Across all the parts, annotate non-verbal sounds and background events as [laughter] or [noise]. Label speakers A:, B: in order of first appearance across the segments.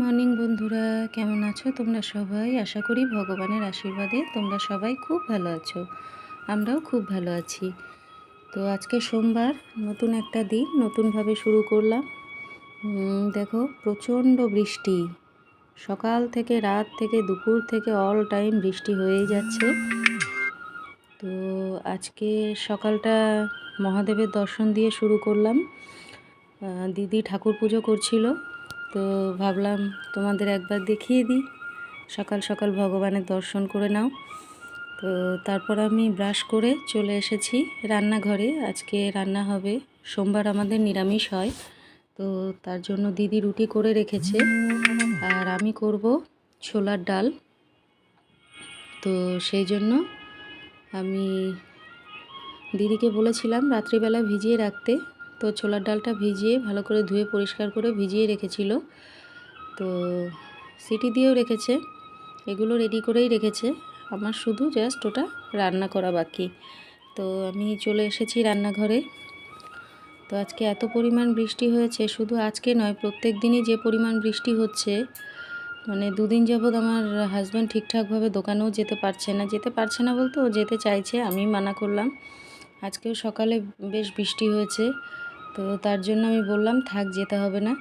A: Morning বন্ধুরা, কেমন আছো তোমরা সবাই? আশা করি ভগবানের আশীর্বাদে তোমরা সবাই খুব ভালো আছো। আমরাও খুব ভালো আছি। তো আজকে সোমবার, নতুন একটা দিন, নতুনভাবে শুরু করলাম। দেখো, প্রচণ্ড বৃষ্টি। সকাল থেকে রাত থেকে দুপুর থেকে অল টাইম বৃষ্টি হয়েই যাচ্ছে। তো আজকে সকালটা মহাদেবের দর্শন দিয়ে শুরু করলাম। দিদি ঠাকুর পুজো করছিল। তো ভাবলাম তোমাদের একবার দেখিয়ে দিই। সকাল সকাল ভগবানের দর্শন করে নাও। তো তারপর আমি ব্রাশ করে চলে এসেছি রান্নাঘরে। আজকে রান্না হবে, সোমবার আমাদের নিরামিষ হয়। তো তার জন্য দিদি রুটি করে রেখেছে। আর আমি করব ছোলার ডাল। তো সেই জন্য আমি দিদিকে বলেছিলাম রাত্রিবেলা ভিজিয়ে রাখতে। তো ছোলার ডালটা ভিজিয়ে ভালো করে ধুয়ে পরিষ্কার করে ভিজিয়ে রেখেছিল। তো সিটি দিয়েও রেখেছে। এগুলো রেডি করেই রেখেছে। আমার শুধু জাস্ট ওটা রান্না করা বাকি। তো আমি চলে এসেছি রান্নাঘরে। তো আজকে এত পরিমাণ বৃষ্টি হয়েছে, শুধু আজকে নয়, প্রত্যেক দিনই যে পরিমাণ বৃষ্টি হচ্ছে মানে দুদিন যাবৎ আমার হাজব্যান্ড ঠিকঠাকভাবে দোকানেও যেতে পারছে না। যেতে পারছে না বলতে ও যেতে চাইছে, আমি মানা করলাম। আজকেও সকালে বেশ বৃষ্টি হয়েছে। তো তার জন্য আমি বললাম, থাক, যেতে হবে না।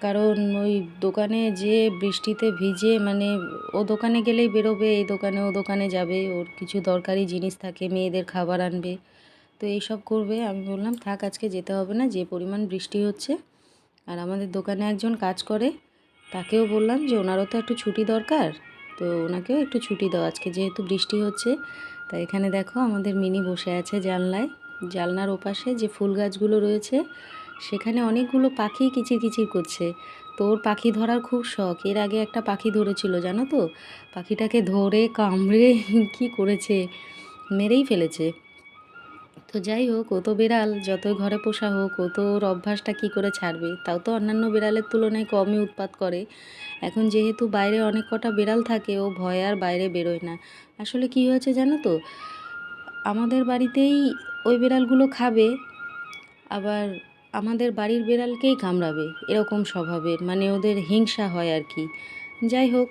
A: কারণ ওই দোকানে যে বৃষ্টিতে ভিজে মানে ও দোকানে গেলেই বেরোবে, এই দোকানে ও দোকানে যাবে, ওর কিছু দরকারি জিনিস থাকে, মেয়েদের খাবার আনবে। তো এইসব করবে। আমি বললাম, থাক, আজকে যেতে হবে না, যে পরিমাণ বৃষ্টি হচ্ছে। আর আমাদের দোকানে একজন কাজ করে, তাকেও বললাম যে ওনারও তো একটু ছুটি দরকার, তো ওনাকেও একটু ছুটি দাও, আজকে যেহেতু বৃষ্টি হচ্ছে। তাই এখানে দেখো, আমাদের মিনি বসে আছে জানলায়। জানলার ওপাশে যে ফুল গাছগুলো রয়েছে, সেখানে অনেকগুলো পাখি কিচির কিচির করছে। তো ওর পাখি ধরার খুব শখ। এর আগে একটা পাখি ধরেছিল, জানো তো? পাখিটাকে ধরে, কামড়ে [laughs] কি করেছে? মেরেই ফেলেছে। তো যাই হোক, ও তো বেড়াল, যতই ঘরে পোষা হোক, ও তো ওর অভ্যাসটা কী করে ছাড়বে? তাও তো অন্যান্য বেড়ালের তুলনায় কমই উৎপাত করে। এখন যেহেতু বাইরে অনেক কটা বেড়াল থাকে, ও ভয় আর বাইরে বেরোয় না। আসলে কি হয়েছে জানো তো? আমাদের বাড়িতেই ওই বিড়ালগুলো খাবে, আবার আমাদের বাড়ির বিড়ালকেই কামড়াবে, এরকম স্বভাবের। মানে ওদের হিংসা হয় আর কি। যাই হোক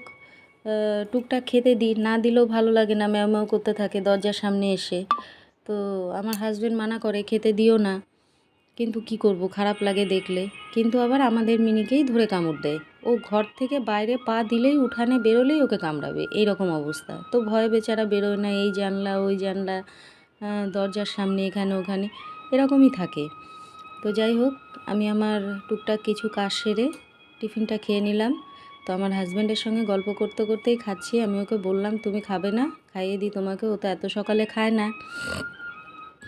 A: টুকটাক খেতে দিই। না দিলেও ভালো লাগে না ম্যাও করতে থাকে দরজার সামনে এসে। তো আমার হাজব্যান্ড মানা করে, খেতে দিও না। কিন্তু কি করব, খারাপ লাগে দেখলে। কিন্তু আবার আমাদের মিনিকেই ধরে কামড় দেয়। ও ঘর থেকে বাইরে পা দিলেই, উঠানে বেরোলেই ওকে কামড়াবে। এই রকম অবস্থা। তো ভয় বেচারা বেরোয় না, এই জানলা, ওই জানলা। দরজার সামনে, এখানে, ওখানে, এরকমই থাকে। তো যাই হোক, আমি আমার টুকটাক কিছু কাজ সেরে টিফিনটা খেয়ে নিলাম। তো আমার হাজব্যান্ডের সঙ্গে গল্প করতে করতেই খাচ্ছি। আমি ওকে বললাম, তুমি খাবে না, খাইয়ে দিই তোমাকে, ও তো এত সকালে খায় না।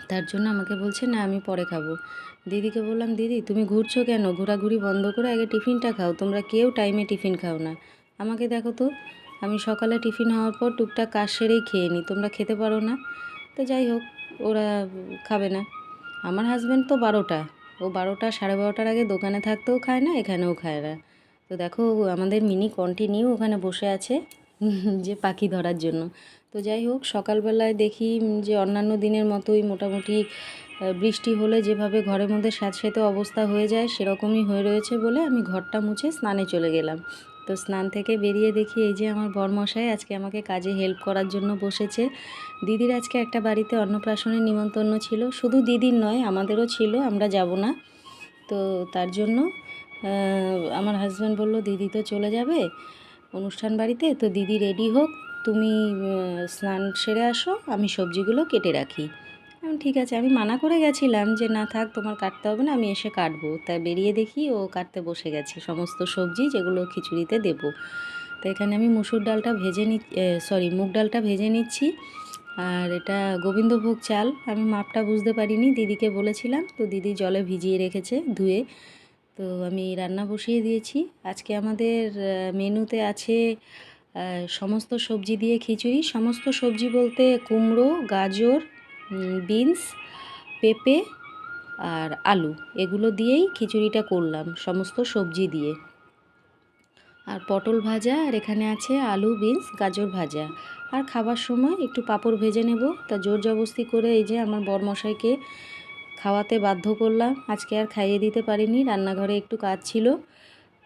A: তার জন্য আমাকে বলছে, না, আমি পরে খাব। দিদিকে বললাম, দিদি, তুমি ঘুরছো কেন? ঘোরাঘুরি বন্ধ করে আগে টিফিনটা খাও, তোমরা কেউ টাইমে টিফিন খাও না। আমাকে দেখো তো, আমি সকালে টিফিন হওয়ার পর টুকটাক কাজ সেরেই খেয়ে নিই, তোমরা খেতে পারো না। তো যাই হোক, ওরা খাবে না। আমার হাজব্যান্ড তো বারোটা। ও বারোটা, সাড়ে বারোটার আগে দোকানে থাকতেও খায় না, এখানেও খায় না। তো দেখো, আমাদের মিনি কন্টিনিউ ওখানে বসে আছে, যে পাখি ধরার জন্য। তো যাই হোক, সকালবেলায় দেখি যে অন্যান্য দিনের মতোই মোটামুটি বৃষ্টি হলে যেভাবে ঘরের মধ্যে স্যাঁতস্যাঁতে অবস্থা হয়ে যায়, সেরকমই হয়ে রয়েছে বলে আমি ঘরটা মুছে স্নানে চলে গেলাম। তো স্নান থেকে বেরিয়ে দেখি এই যে আমার বরমশাই আজকে আমাকে কাজে হেল্প করার জন্য বসেছে। দিদির আজকে একটা বাড়িতে অন্নপ্রাশনের নিমন্ত্রণ ছিল। শুধু দিদির নয়, আমাদেরও ছিল, আমরা যাব না। তো তার জন্য আমার হাজব্যান্ড বলল, দিদি তো চলে যাবে অনুষ্ঠান বাড়িতে, তো দিদি রেডি হোক। তুমি স্নান সেরে আসো, আমি সবজিগুলো কেটে রাখি। ঠিক আছে, আমি মানা করে গেছিলাম যে, না থাক, তোমার কাটতে হবে না, আমি এসে কাটবো। তাই বেরিয়ে দেখি ও কাটতে বসে গেছে, সমস্ত সবজি যেগুলো খিচুড়িতে দেবো। তো এখানে আমি মুসুর ডালটা ভেজে নি সরি, মুগ ডালটা ভেজে নিচ্ছি। আর এটা গোবিন্দভোগ চাল, আমি মাপটা বুঝতে পারিনি, দিদিকে বলেছিলাম, তো দিদি জলে ভিজিয়ে রেখেছে ধুয়ে। তো আমি রান্না বসিয়ে দিয়েছি। আজকে আমাদের মেনুতে আছে সমস্ত সবজি দিয়ে খিচুড়ি। সমস্ত সবজি বলতে কুমড়ো, গাজর বিনস, পেঁপে আর আলু। এগুলো দিয়েই খিচুড়িটা করলাম, সমস্ত সবজি দিয়ে। আর পটল ভাজা, আর এখানে আছে আলু, বিনস, গাজর ভাজা। আর খাবার সময় একটু পাঁপড় ভেজে নেব। তা জোর জবস্তি করে এই যে আমার বরমশাইকে খাওয়াতে বাধ্য করলাম। আজকে আর খাইয়ে দিতে পারিনি, রান্নাঘরে একটু কাজ ছিল।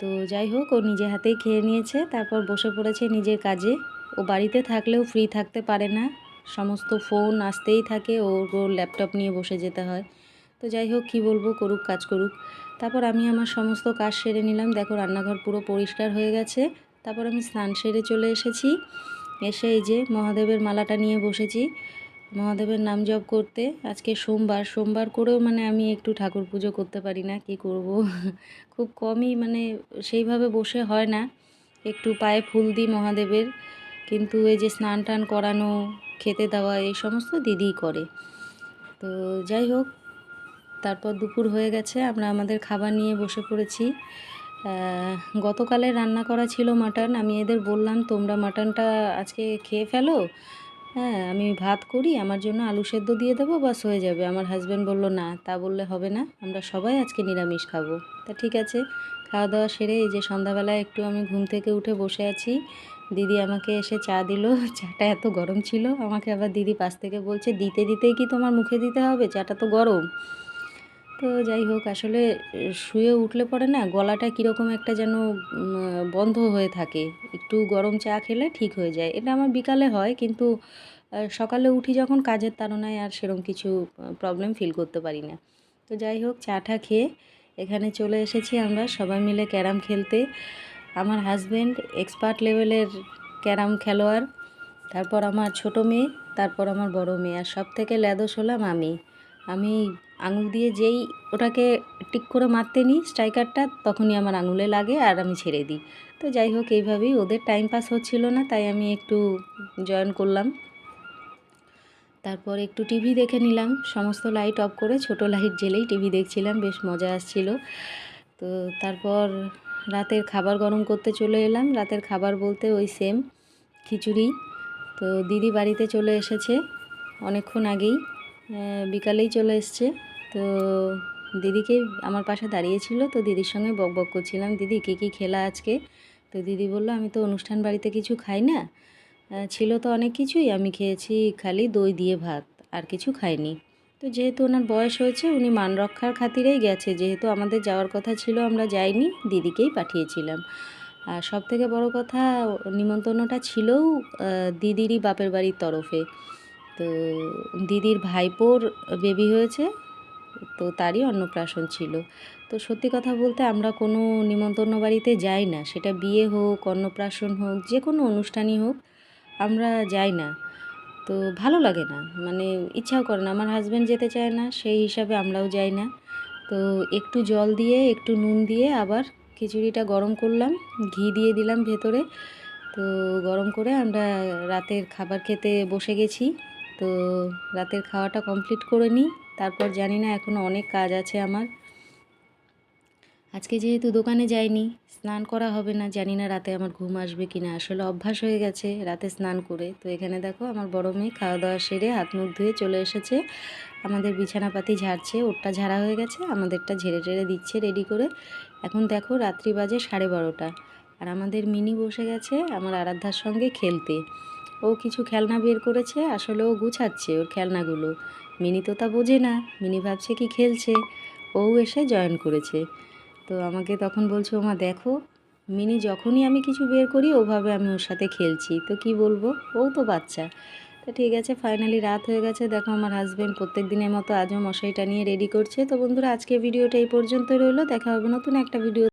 A: তো যাই হোক, ও নিজে হাতেই খেয়ে নিয়েছে। তারপর বসে পড়েছে নিজের কাজে। ও বাড়িতে থাকলেও ফ্রি থাকতে পারে না। সমস্ত ফোন আসতেই থাকে, ওর ওর ল্যাপটপ নিয়ে বসে যেতে হয়। তো যাই হোক, কী বলব, করুক, কাজ করুক। তারপর আমি আমার সমস্ত কাজ সেরে নিলাম। দেখো, রান্নাঘর পুরো পরিষ্কার হয়ে গেছে। তারপর আমি স্নান সেরে চলে এসেছি। এসে এই যে মহাদেবের মালাটা নিয়ে বসেছি। মহাদেবের নাম জপ করতে আজকে সোমবার। সোমবার করেও মানে আমি একটু ঠাকুর পুজো করতে পারি না, কি করব? খুব কমই মানে সেইভাবে বসে হয় না। একটু পায়ে ফুল দিই মহাদেবের। কিন্তু এই যে স্নান টান করানো খেতে দেওয়া এই সমস্ত দিদিই করে। তো যাই হোক, তারপর দুপুর হয়ে গেছে, আমরা আমাদের খাবার নিয়ে বসে পড়েছি। গতকালে রান্না করা ছিল মাটন, আমি এদের বললাম, তোমরা মাটনটা আজকে খেয়ে ফেলো। হ্যাঁ আমি ভাত করি, আমার জন্য আলু সেদ্ধ দিয়ে দেবো, বাস হয়ে যাবে। আমার হাজব্যান্ড বলল, না, তা বললে হবে না, আমরা সবাই আজকে নিরামিষ খাব। তা ঠিক আছে, খাওয়া দাওয়া সেরে এই যে সন্ধ্যাবেলায় একটু আমি ঘুম থেকে উঠে বসে আছি। দিদি আমাকে এসে চা দিল। [laughs] চাটা এত গরম ছিল। আমাকে আবার দিদি পাশ থেকে বলছে, দিতে, দিতেই কি তোমার মুখে দিতে হবে? চাটা তো গরম। তো যাই হোক, আসলে শুয়ে উঠলে পরে না গলাটা কীরকম একটা যেন বন্ধ হয়ে থাকে। একটু গরম চা খেলে ঠিক হয়ে যায়। এটা আমার বিকালে হয়, কিন্তু সকালে উঠি যখন কাজের তাড়নায় আর সেরকম কিছু প্রবলেম ফিল করতে পারি না। তো যাই হোক, চাটা খেয়ে এখানে চলে এসেছি আমরা সবাই মিলে ক্যারাম খেলতে। আমার হাজব্যান্ড এক্সপার্ট লেভেলের ক্যারাম খেলোয়াড়, তারপর আমার ছোট মেয়ে, তারপর আমার বড় মেয়ে, আর সব থেকে ল্যাদোস হলাম আমি। আমি আঙুল দিয়ে যেই ওটাকে টিক করে মারতে নিই স্ট্রাইকারটা তখনই আমার আঙুলে লাগে আর আমি ছেড়ে দিই। তো যাই হোক, এইভাবেই ওদের টাইম পাস হচ্ছিল না, তাই আমি একটু জয়েন করলাম। তারপর একটু টিভি দেখে নিলাম, সমস্ত লাইট অফ করে ছোট লাইট জেলেই টিভি দেখছিলাম, বেশ মজা আসছিল। তো তারপর রাতের খাবার গরম করতে চলে এলাম। রাতের খাবার বলতে ওই সেম খিচুড়ি। তো দিদি বাড়িতে চলে এসেছে অনেকক্ষণ আগেই বিকালেই চলে এসছে। তো দিদিকে আমার পাশে দাঁড়িয়েছিল, তো দিদির সঙ্গে বক বক করছিলাম, দিদি, কী কী খেলা আজকে? তো দিদি বলল, আমি তো অনুষ্ঠান বাড়িতে কিছু খাই না। ছিল তো অনেক কিছুই। আমি খেয়েছি খালি দই দিয়ে ভাত, আর কিছু খাইনি। তো যেহেতু ওনার বয়স হয়েছে, উনি মান রক্ষার খাতিরেই গেছে। যেহেতু আমাদের যাওয়ার কথা ছিল, আমরা যাইনি, দিদিকেই পাঠিয়েছিলাম। আর সব থেকে বড় কথা, নিমন্ত্রণটা ছিলও দিদিরই বাপের বাড়ির তরফে। তো দিদির ভাইপোর বেবি হয়েছে, তো তারই অন্নপ্রাশন ছিল। তো সত্যি কথা বলতে আমরা কোনো নিমন্ত্রণ বাড়িতে যাই না। সেটা বিয়ে হোক, অন্নপ্রাশন হোক যে কোনো অনুষ্ঠানই হোক, আমরা যাই না। তো ভালো লাগে না। মানে ইচ্ছাও করে না। আমার হাজব্যান্ড যেতে চায় না, সেই হিসাবে আমরাও যাই না। তো একটু জল দিয়ে, একটু নুন দিয়ে আবার খিচুড়িটা গরম করলাম, ঘি দিয়ে দিলাম ভেতরে। তো গরম করে আমরা রাতের খাবার খেতে বসে গেছি। তো রাতের খাওয়াটা কমপ্লিট করে নিই। তারপর জানি না এখনও অনেক কাজ আছে আমার। আজকে যেহেতু দোকানে যাইনি, স্নান করা হবে না, জানি না রাতে আমার ঘুম আসবে কি না আসলে অভ্যাস হয়ে গেছে রাতে স্নান করে। তো এখানে দেখো আমার বড় মেয়ে খাওয়া দাওয়া সেরে হাত মুখ ধুয়ে চলে এসেছে। আমাদের বিছানাপাতি ঝাড়ছে, ওরটা ঝাড়া হয়ে গেছে, আমাদেরটা ঝেড়ে টেড়ে দিচ্ছে রেডি করে। এখন দেখো রাত্রি বাজে সাড়ে বারোটা। আর আমাদের মিনি বসে গেছে আমার আরাধ্যার সঙ্গে খেলতে। ও কিছু খেলনা বের করেছে, আসলে ও গুছাচ্ছে ওর খেলনাগুলো। মিনি তো তা বোঝে না, মিনি ভাবছে কি খেলছে। ও এসে জয়েন করেছে। তো আমাকে তখন বলছে, ওমা, দেখো, মিনি যখনই আমি কিছু বের করি, ওভাবে আমি ওর সাথে খেলছি। তো কি বলব? ও তো বাচ্চা। তো ঠিক আছে ফাইনালি রাত হয়ে গেছে। দেখো, আমার হাজব্যান্ড প্রত্যেক দিনের মতো আজও মশাইটা নিয়ে রেডি করছে। তো বন্ধুরা আজকে ভিডিওটা এই পর্যন্ত রইল। দেখা হবে নতুন একটা ভিডিও